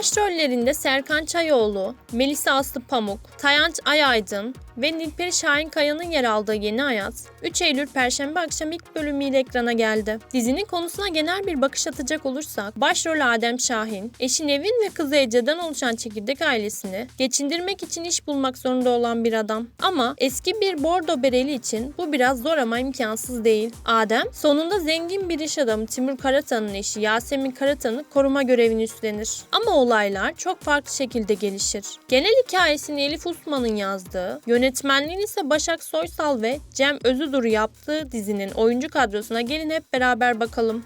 Başrollerinde Serkan Çayoğlu, Melisa Aslı Pamuk, Tayanç Ayaydın ve Nilperi Şahin Kaya'nın yer aldığı Yeni Hayat, 3 Eylül Perşembe akşam ilk bölümüyle ekrana geldi. Dizinin konusuna genel bir bakış atacak olursak, başrol Adem Şahin, eşi Nevin ve kızı Ece'den oluşan çekirdek ailesini geçindirmek için iş bulmak zorunda olan bir adam. Ama eski bir bordo bereli için bu biraz zor ama imkansız değil. Adem, sonunda zengin bir iş adamı Timur Karatan'ın eşi Yasemin Karatan'ı koruma görevini üstlenir. Ama olaylar çok farklı şekilde gelişir. Genel hikayesini Elif Usman'ın yazdığı, yönetmenliğini ise Başak Soysal ve Cem Özüduru yaptığı dizinin oyuncu kadrosuna gelin hep beraber bakalım.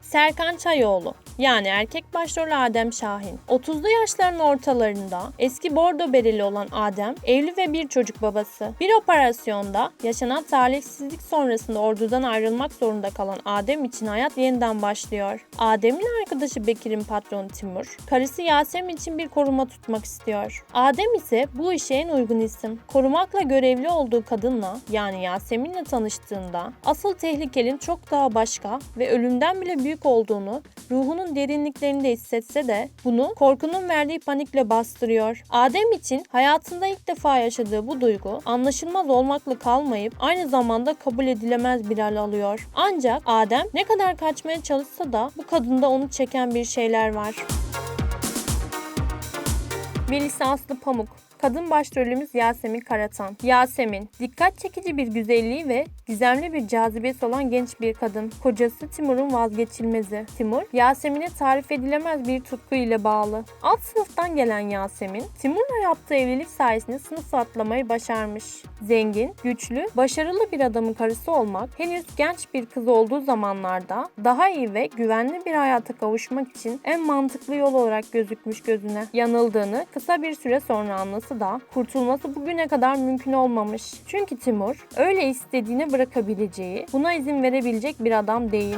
Serkan Çayoğlu yani erkek başrol Adem Şahin. 30'lu yaşların ortalarında eski bordo bereli olan Adem, evli ve bir çocuk babası. Bir operasyonda yaşanan talihsizlik sonrasında ordudan ayrılmak zorunda kalan Adem için hayat yeniden başlıyor. Adem'in arkadaşı Bekir'in patronu Timur, karısı Yasemin için bir koruma tutmak istiyor. Adem ise bu işe en uygun isim. Korumakla görevli olduğu kadınla yani Yasemin'le tanıştığında asıl tehlikenin çok daha başka ve ölümden bile büyük olduğunu ruhunun derinliklerinde hissetse de bunu korkunun verdiği panikle bastırıyor. Adem için hayatında ilk defa yaşadığı bu duygu anlaşılmaz olmakla kalmayıp aynı zamanda kabul edilemez bir hal alıyor. Ancak Adem ne kadar kaçmaya çalışsa da bu kadında onu çeken bir şeyler var. Melisa Aslı Pamuk Kadın başrolümüz Yasemin Karatan. Yasemin, dikkat çekici bir güzelliği ve gizemli bir cazibesi olan genç bir kadın. Kocası Timur'un vazgeçilmezi. Timur, Yasemin'e tarif edilemez bir tutku ile bağlı. Alt sınıftan gelen Yasemin, Timur'la yaptığı evlilik sayesinde sınıf atlamayı başarmış. Zengin, güçlü, başarılı bir adamın karısı olmak, henüz genç bir kız olduğu zamanlarda daha iyi ve güvenli bir hayata kavuşmak için en mantıklı yol olarak gözükmüş gözüne. Yanıldığını kısa bir süre sonra anlasın da kurtulması bugüne kadar mümkün olmamış. Çünkü Timur öyle istediğini bırakabileceği, buna izin verebilecek bir adam değil.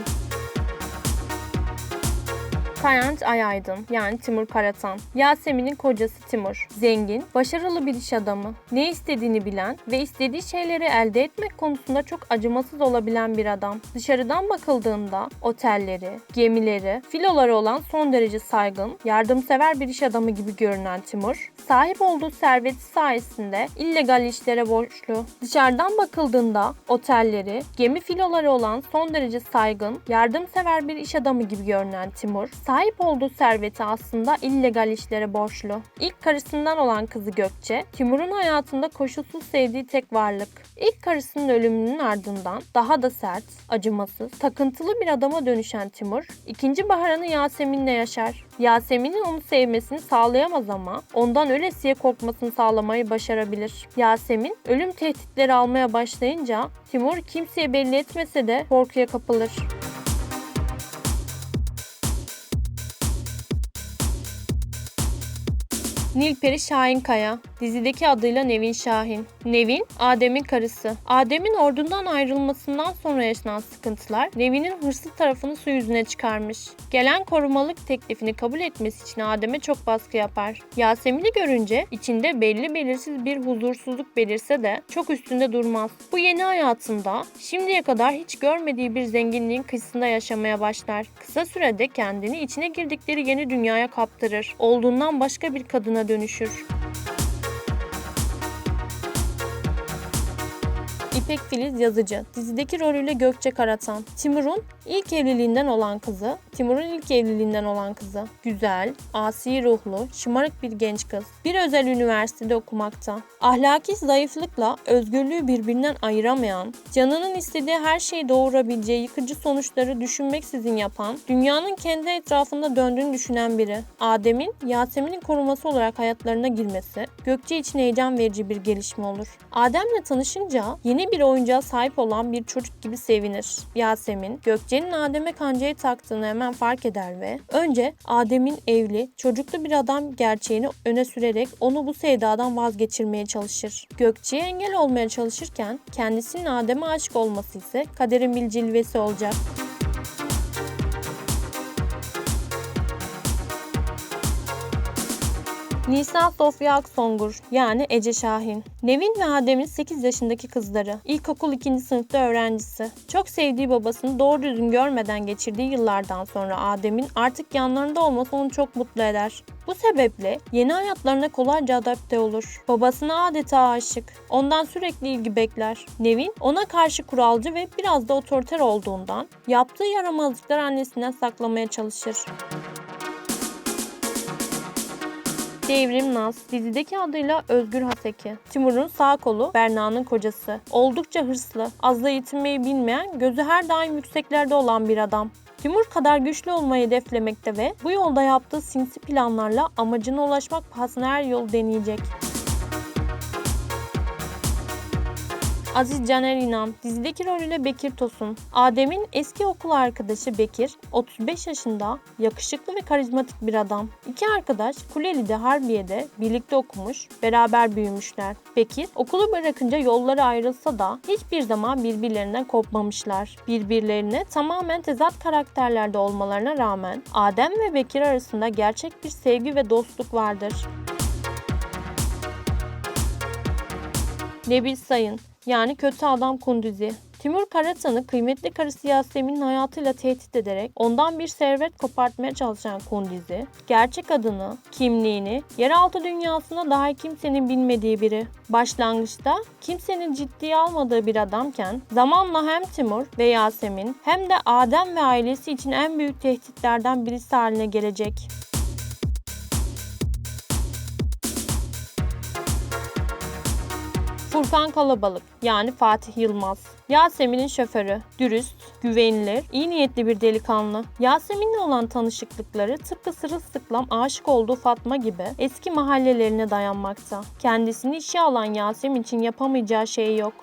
Tayanç Ayaydın yani Timur Karatan. Yasemin'in kocası Timur. Zengin, başarılı bir iş adamı. Ne istediğini bilen ve istediği şeyleri elde etmek konusunda çok acımasız olabilen bir adam. Dışarıdan bakıldığında otelleri, gemileri, filoları olan son derece saygın, yardımsever bir iş adamı gibi görünen Timur, sahip olduğu serveti sayesinde illegal işlere borçlu. Dışarıdan bakıldığında otelleri, gemi filoları olan son derece saygın, yardımsever bir iş adamı gibi görünen Timur, sahip olduğu serveti aslında illegal işlere borçlu. İlk karısından olan kızı Gökçe, Timur'un hayatında koşulsuz sevdiği tek varlık. İlk karısının ölümünün ardından daha da sert, acımasız, takıntılı bir adama dönüşen Timur, ikinci baharını Yasemin'le yaşar. Yasemin'in onu sevmesini sağlayamaz ama ondan ölesiye korkmasını sağlamayı başarabilir. Yasemin ölüm tehditleri almaya başlayınca Timur kimseye belli etmese de korkuya kapılır. Nilperi Şahinkaya, dizideki adıyla Nevin Şahin. Nevin, Adem'in karısı. Adem'in ordundan ayrılmasından sonra yaşanan sıkıntılar Nevin'in hırslı tarafını su yüzüne çıkarmış. Gelen korumalık teklifini kabul etmesi için Adem'e çok baskı yapar. Yasemin'i görünce içinde belli belirsiz bir huzursuzluk belirse de çok üstünde durmaz. Bu yeni hayatında şimdiye kadar hiç görmediği bir zenginliğin kıyısında yaşamaya başlar. Kısa sürede kendini içine girdikleri yeni dünyaya kaptırır. Olduğundan başka bir kadına dönüşür. İpek Filiz Yazıcı. Dizideki rolüyle Gökçe Karatan. Timur'un ilk evliliğinden olan kızı. Timur'un ilk evliliğinden olan kızı. Güzel, asi ruhlu, şımarık bir genç kız. Bir özel üniversitede okumakta. Ahlaki zayıflıkla özgürlüğü birbirinden ayıramayan, canının istediği her şeyi doğurabileceği yıkıcı sonuçları düşünmeksizin yapan, dünyanın kendi etrafında döndüğünü düşünen biri. Adem'in Yasemin'in koruması olarak hayatlarına girmesi Gökçe için heyecan verici bir gelişme olur. Adem'le tanışınca yeni bir oyuncağa sahip olan bir çocuk gibi sevinir. Yasemin, Gökçe'nin Adem'e kancayı taktığını hemen fark eder ve önce Adem'in evli, çocuklu bir adam gerçeğini öne sürerek onu bu sevdadan vazgeçirmeye çalışır. Gökçe'ye engel olmaya çalışırken kendisinin Adem'e aşık olması ise kaderin bir cilvesi olacak. Nisa Sofya Aksongur yani Ece Şahin. Nevin ve Adem'in 8 yaşındaki kızları. İlkokul 2. sınıfta öğrencisi. Çok sevdiği babasını doğru düzgün görmeden geçirdiği yıllardan sonra Adem'in artık yanlarında olması onu çok mutlu eder. Bu sebeple yeni hayatlarına kolayca adapte olur. Babasına adeta aşık. Ondan sürekli ilgi bekler. Nevin ona karşı kuralcı ve biraz da otoriter olduğundan yaptığı yaramazlıklar annesinden saklamaya çalışır. Devrim Naz, dizideki adıyla Özgür Haseki. Timur'un sağ kolu, Berna'nın kocası. Oldukça hırslı, az da yetinmeyi bilmeyen, gözü her daim yükseklerde olan bir adam. Timur kadar güçlü olmayı hedeflemekte ve bu yolda yaptığı sinsi planlarla amacına ulaşmak pahasına her yolu deneyecek. Aziz Caner İnan, dizideki rolüyle Bekir Tosun. Adem'in eski okul arkadaşı Bekir, 35 yaşında, yakışıklı ve karizmatik bir adam. İki arkadaş Kuleli'de Harbiye'de birlikte okumuş, beraber büyümüşler. Bekir, okulu bırakınca yolları ayrılsa da hiçbir zaman birbirlerinden kopmamışlar. Birbirlerine tamamen tezat karakterlerde olmalarına rağmen Adem ve Bekir arasında gerçek bir sevgi ve dostluk vardır. Nebil Sayın yani kötü adam kunduzi. Timur Karatan'ı kıymetli karısı Yasemin'in hayatıyla tehdit ederek ondan bir servet kopartmaya çalışan Kundizi, gerçek adını, kimliğini, yeraltı dünyasında daha kimsenin bilmediği biri. Başlangıçta kimsenin ciddiye almadığı bir adamken zamanla hem Timur ve Yasemin hem de Adem ve ailesi için en büyük tehditlerden birisi haline gelecek. Furkan Kalabalık yani Fatih Yılmaz. Yasemin'in şoförü. Dürüst, güvenilir, iyi niyetli bir delikanlı. Yasemin'le olan tanışıklıkları tıpkı sırılsıklam aşık olduğu Fatma gibi eski mahallelerine dayanmakta. Kendisini işe alan Yasemin için yapamayacağı şey yok.